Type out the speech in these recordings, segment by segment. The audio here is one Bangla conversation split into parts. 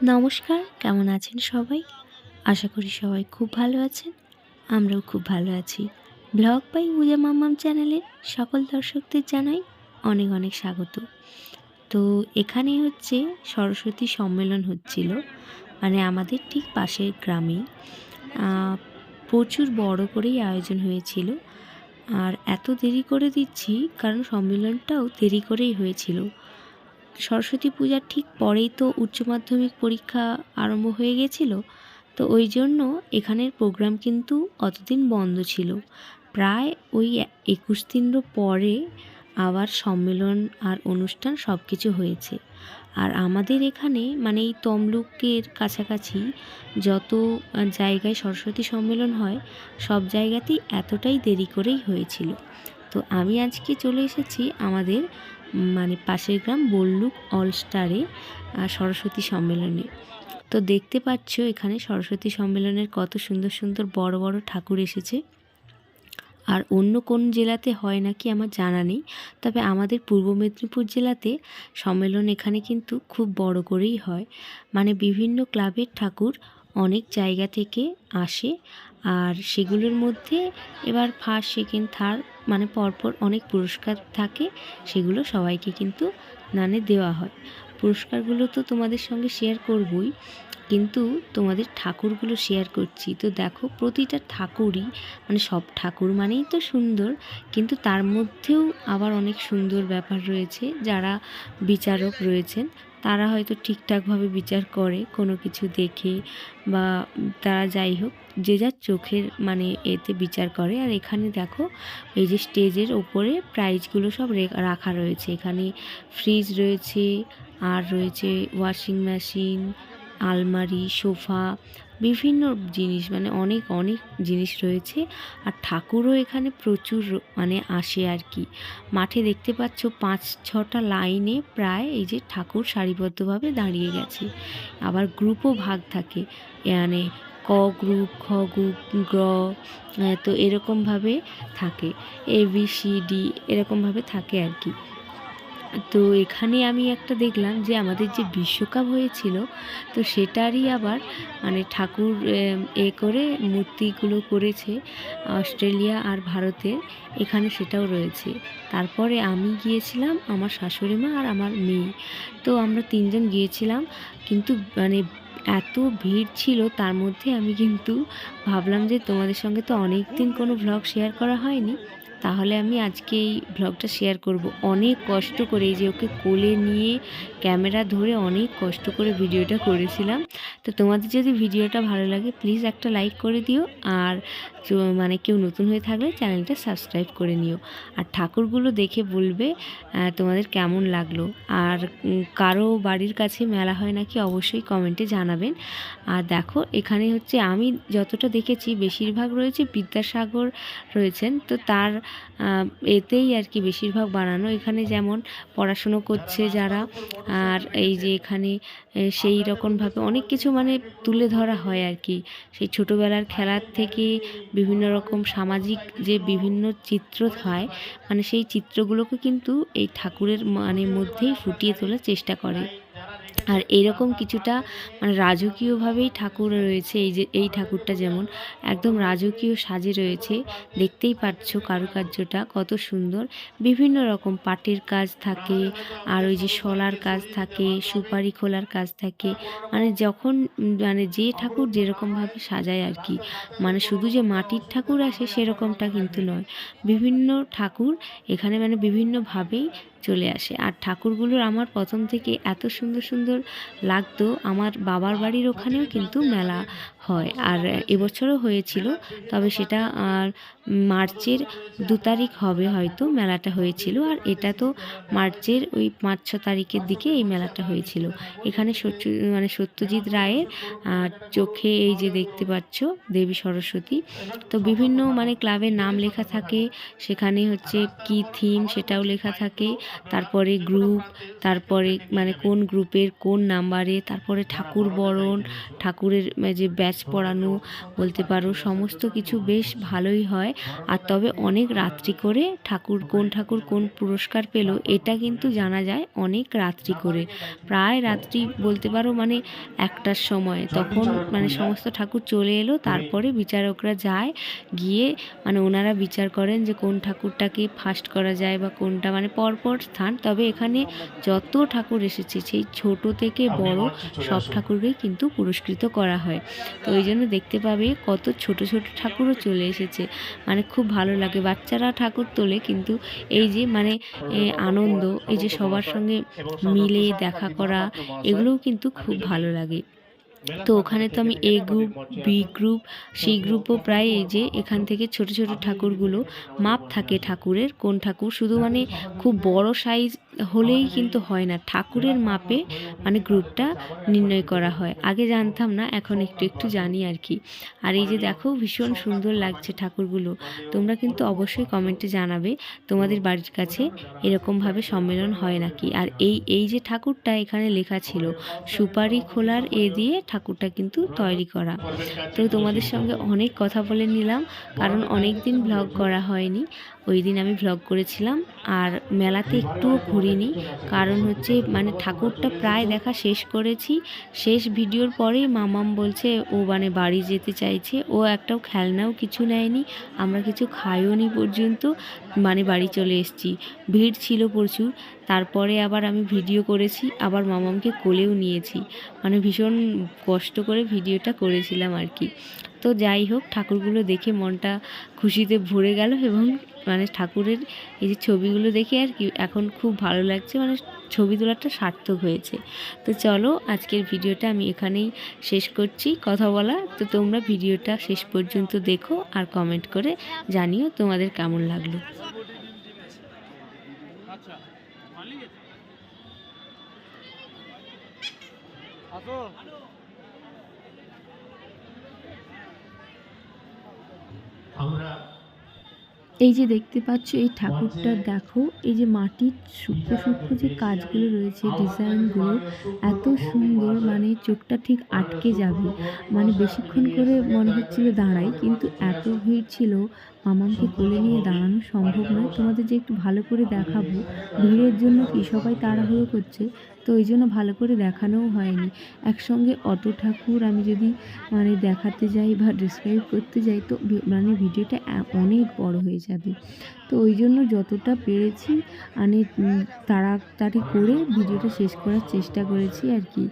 নমস্কার, কেমন আছেন সবাই? আশা করি সবাই খুব ভালো আছেন, আমরাও খুব ভালো আছি। ব্লগ বাই উজা মাম্মাম চ্যানেলের সকল দর্শকদের জানাই অনেক অনেক স্বাগত। তো এখানে হচ্ছে সরস্বতী সম্মেলন হচ্ছিল মানে আমাদের ঠিক পাশের গ্রামে। প্রচুর বড় করেই আয়োজন হয়েছিল। আর এত দেরি করে দিচ্ছি, কারণ সম্মেলনটাও দেরি করেই হয়েছিল। সরস্বতী পূজার ঠিক পরেই তো উচ্চ মাধ্যমিক পরীক্ষা আরম্ভ হয়ে গেছিল। তো ওই জন্য এখানের প্রোগ্রাম কিন্তু অতদিন বন্ধ ছিল। প্রায় ওই একুশ দিন পরে আবার সম্মেলন আর অনুষ্ঠান সব কিছু হয়েছে। আর আমাদের এখানে মানে এই তমলুকের কাছাকাছি যত জায়গায় সরস্বতী সম্মেলন হয়, সব জায়গাতেই এতটাই দেরি করেই হয়েছিল। তো আমি আজকে চলে এসেছি আমাদের মানে পাশের গ্রাম বল্লুক অলস্টারে সরস্বতী সম্মেলনে। তো দেখতে পাচ্ছ এখানে সরস্বতী সম্মেলনের কত সুন্দর সুন্দর বড় বড় ঠাকুর এসেছে। আর অন্য কোন জেলাতে হয় নাকি আমার জানা নেই, তবে আমাদের পূর্ব মেদিনীপুর জেলাতে সম্মেলন এখানে কিন্তু খুব বড় করেই হয়। মানে বিভিন্ন ক্লাবের ঠাকুর অনেক জায়গা থেকে আসে আর সেগুলোর মধ্যে এবার ফার্স্ট সেকেন্ড থার্ড মানে পরপর অনেক পুরস্কার থাকে, সেগুলো সবাইকে কিন্তু নানে দেওয়া হয়। পুরস্কারগুলো তো তোমাদের সঙ্গে শেয়ার করবই, কিন্তু তোমাদের ঠাকুরগুলো শেয়ার করছি। তো দেখো, প্রতিটা ঠাকুরই মানে সব ঠাকুর মানেই তো সুন্দর, কিন্তু তার মধ্যেও আবার অনেক সুন্দর ব্যাপার রয়েছে, যারা বিচারক রয়েছেন তারা হয়তো ঠিকঠাকভাবে বিচার করে, কোনো কিছু দেখে বা তারা যাই হোক, যে যার চোখের মানে এতে বিচার করে। আর এখানে দেখো, এই যে স্টেজের ওপরে প্রাইজগুলো সব রাখা রয়েছে। এখানে ফ্রিজ রয়েছে, আর রয়েছে ওয়াশিং মেশিন, আলমারি, সোফা বিভিন্ন জিনিস মানে অনেক অনেক জিনিস রয়েছে। আর ঠাকুরও এখানে প্রচুর মানে আসে আর কি। মাঠে দেখতে পাচ্ছ পাঁচ, ছটা লাইনে প্রায় এই যে ঠাকুর সারিবদ্ধভাবে দাঁড়িয়ে গেছে। আবার গ্রুপও ভাগ থাকে। মানে ক গ্রুপ খ গ্রুপ গ তো এরকমভাবে থাকে। এ, বি, সি, ডি, এরকমভাবে থাকে আর কি। তো এখানে আমি একটা দেখলাম যে আমাদের যে বিশ্বকাপ হয়েছিল, তো সেটারই আবার মানে ঠাকুর এ করে মূর্তিগুলো করেছে অস্ট্রেলিয়া আর ভারতের এখানে সেটাও রয়েছে। তারপরে আমি গিয়েছিলাম আমার শাশুড়ি মা আর আমার মেয়ে। তো আমরা তিনজন গিয়েছিলাম, কিন্তু মানে এত ভিড় ছিল, তার মধ্যে আমি কিন্তু ভাবলাম যে তোমাদের সঙ্গে তো অনেক দিন কোনো ভ্লগ শেয়ার করা হয়নি। তাহলে আমি আজকে এই ব্লগটা শেয়ার করব। অনেক কষ্ট করে যে ওকে কোলে নিয়ে ক্যামেরা ধরে অনেক কষ্ট করে ভিডিওটা করেছিলাম। তো তোমাদের যদি ভিডিওটা ভালো লাগে প্লিজ একটা লাইক করে দিও। আর মানে কেউ নতুন হয়ে থাকলে চ্যানেলটা সাবস্ক্রাইব করে নিও। আর ঠাকুরগুলো দেখে বলবে তোমাদের কেমন লাগল। আর কারও বাড়ির কাছে মেলা হয় নাকি অবশ্যই কমেন্টে জানাবেন। আর দেখো, এখানে হচ্ছে আমি যতটা দেখেছি, বেশিরভাগ রয়েছে বিদ্যাসাগর রয়েছেন। তো তার এতেই আর কি বেশিরভাগ বানানো। এখানে যেমন পড়াশুনো করছে যারা, আর এই যে এখানে সেই রকমভাবে অনেক কিছু মানে তুলে ধরা হয় আর কি। সেই ছোটোবেলার খেলার থেকে বিভিন্ন রকম সামাজিক যে বিভিন্ন চিত্র হয় মানে সেই চিত্রগুলোকে কিন্তু এই ঠাকুরের মানে মধ্যেই ফুটিয়ে তোলার চেষ্টা করে। আর এরকম কিছুটা মানে রাজকীয়ভাবেই ঠাকুর রয়েছে, এই যে, এই ঠাকুরটা যেমন একদম রাজকীয় সাজে রয়েছে, দেখতেই পাচ্ছ কারুকার্যটা কত সুন্দর। বিভিন্ন রকম পাটের কাজ থাকে, আর ওই যে শলার কাজ থাকে, সুপারি খোলার কাজ থাকে মানে যখন মানে যে ঠাকুর যেরকমভাবে সাজায় আর কি মানে শুধু যে মাটির ঠাকুর আসে সেরকমটা কিন্তু নয়। বিভিন্ন ঠাকুর এখানে মানে বিভিন্নভাবেই চলে আসে। আর ঠাকুরগুলোর আমার প্রথম থেকে এত সুন্দর সুন্দর লাগতো। আমার বাবার বাড়ির ওখানেও কিন্তু মেলা হয়। আর এবছরও হয়েছিল, তবে সেটা আর মার্চের দু তারিখ হবে হয়তো মেলাটা হয়েছিল। আর এটা তো মার্চের ওই পাঁচ ছ তারিখের দিকে এই মেলাটা হয়েছিল। এখানে সত্য মানে সত্যজিৎ রায়ের চোখে এই যে দেখতে পাচ্ছ দেবী সরস্বতী, তো বিভিন্ন মানে ক্লাবের নাম লেখা থাকে। সেখানে হচ্ছে কি থিম সেটাও লেখা থাকে। তারপরে গ্রুপ তারপরে মানে কোন গ্রুপের কোন নাম্বারে তারপরে ঠাকুর বরণ, ঠাকুরের যে ব্যাচ ব্যাচ পড়ানো, বলতে পারো সমস্ত কিছু বেশ ভালোই হয়। আর তবে অনেক রাত্রি করে ঠাকুর, কোন ঠাকুর কোন পুরস্কার পেল, এটা কিন্তু জানা যায় অনেক রাত্রি করে। প্রায় রাত্রি বলতে পারো মানে একটার সময়। তখন মানে সমস্ত ঠাকুর চলে এলো, তারপরে বিচারকরা যায়, গিয়ে মানে ওনারা বিচার করেন যে কোন ঠাকুরটাকে ফার্স্ট করা যায় বা কোনটা মানে পরপর স্থান। তবে এখানে যত ঠাকুর এসেছে, সেই ছোট থেকে বড় সব ঠাকুরকেই কিন্তু পুরস্কৃত করা হয়। তো ওই জন্য দেখতে পাবে কত ছোট ছোট ঠাকুরও চলে এসেছে। মানে খুব ভালো লাগে বাচ্চারা ঠাকুর তোলে, কিন্তু এই যে মানে আনন্দ, এই যে সবার সঙ্গে মিলে দেখা করা, এগুলোও কিন্তু খুব ভালো লাগে। তো ওখানে তো আমি A group B group C গ্রুপও প্রায় এই যে এখান থেকে ছোট ছোট ঠাকুরগুলো মাপ থাকে ঠাকুরের, কোন ঠাকুর শুধু মানে খুব বড় সাইজ হলেই কিন্তু হয় না। ঠাকুরের মাপে মানে গ্রুপটা নির্ণয় করা হয়। আগে জানতাম না, এখন একটু একটু জানি আর কি। আর এই যে দেখো, ভীষণ সুন্দর লাগছে ঠাকুরগুলো। তোমরা কিন্তু অবশ্যই কমেন্টে জানাবে, তোমাদের বাড়ির কাছে এরকমভাবে সম্মেলন হয় নাকি? আর এই এই যে ঠাকুরটা এখানে লেখা ছিল, সুপারি খোলার এ দিয়ে ঠাকুরটা কিন্তু তৈরি করা। তো তোমাদের সঙ্গে অনেক কথা বলে নিলাম, কারণ অনেক দিন ব্লগ করা হয়নি। ওই দিন আমি ভ্লগ করেছিলাম আর মেলাতে একটুও ঘুরিনি। কারণ হচ্ছে মানে ঠাকুরটা প্রায় দেখা শেষ করেছি। শেষ ভিডিওর পরেই মামাম বলছে, ও মানে বাড়ি যেতে চাইছে। ও একটাও খেলনাও কিছু নেয়নি। আমরা কিছু খাইও নি পর্যন্ত। মানে বাড়ি চলে এসেছি। ভিড় ছিল প্রচুর। তারপরে আবার আমি ভিডিও করেছি। আবার মামামকে কোলেও নিয়েছি। মানে ভীষণ কষ্ট করে ভিডিওটা করেছিলাম আর কি। তো যাই হোক, ঠাকুরগুলো দেখে মনটা খুশিতে ভরে গেল এবং মানে ঠাকুরের এই যে ছবিগুলো দেখে আর কি এখন খুব ভালো লাগছে মানে ছবি তোলাটা সার্থক হয়েছে। তো চলো, আজকের ভিডিওটা আমি এখানেই শেষ করছি। কথা বলা, তো তোমরা ভিডিওটা শেষ পর্যন্ত দেখো আর কমেন্ট করে জানিও তোমাদের কেমন লাগল। আচ্ছা মালিক আসো আমরা এই যে দেখতে পাচ্ছ এই ঠাকুরটা দেখো এই যে মাটির সূক্ষ্ম সূক্ষ্ম যে কাজগুলো রয়েছে ডিজাইনগুলো এত সুন্দর মানে চোখটা ঠিক আটকে যাবে। মানে বেশিক্ষণ করে মনে হচ্ছিল দাঁড়াই কিন্তু এত ভিড় ছিল মামামকে কোলে নিয়ে দাঁড়ানো সম্ভব নয়। তোমাদের যে একটু ভালো করে দেখাবো ভিড়ের জন্য কি সবাই তাড়াহুড়ো করছে তো ওই জন্য ভালো করে দেখানোও হয়নি। একসঙ্গে অত ঠাকুর আমি যদি মানে দেখাতে যাই বা ডিসক্রাইব করতে যাই, তো মানে ভিডিওটা অনেক বড় হয়ে যাবে। তো ওই জন্য যতটা পেরেছি মানে তাড়াতাড়ি করে ভিডিওটা শেষ করার চেষ্টা করেছি আর কি।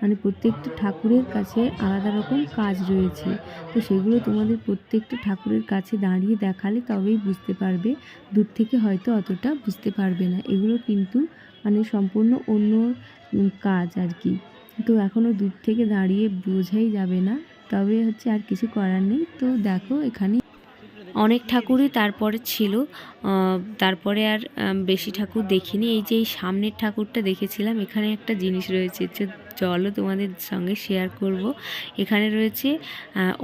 মানে প্রত্যেকটা ঠাকুরের কাছে আলাদা রকম কাজ রয়েছে। তো সেগুলো তোমাদের প্রত্যেকটা ঠাকুরের কাছে দাঁড়িয়ে দেখালে তবেই বুঝতে পারবে। দূর থেকে হয়তো অতটা বুঝতে পারবে না। এগুলো কিন্তু মানে সম্পূর্ণ অন্য কাজ আর কি। তো এখনও দূর থেকে দাঁড়িয়ে বোঝাই যাবে না। তবে হচ্ছে আর কিছু করার নেই। তো দেখো এখানে অনেক ঠাকুরই তারপরে ছিল। তারপরে আর বেশি ঠাকুর দেখিনি। এই যে এই সামনের ঠাকুরটা দেখেছিলাম, এখানে একটা জিনিস রয়েছে। চলো তোমাদের সঙ্গে শেয়ার করব। এখানে রয়েছে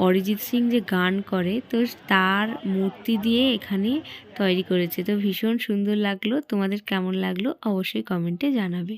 অরিজিৎ সিং যে গান করে, তো তার মূর্তি দিয়ে এখানে তৈরি করেছে। তো ভীষণ সুন্দর লাগল, তোমাদের কেমন লাগল অবশ্যই কমেন্টে জানাবে।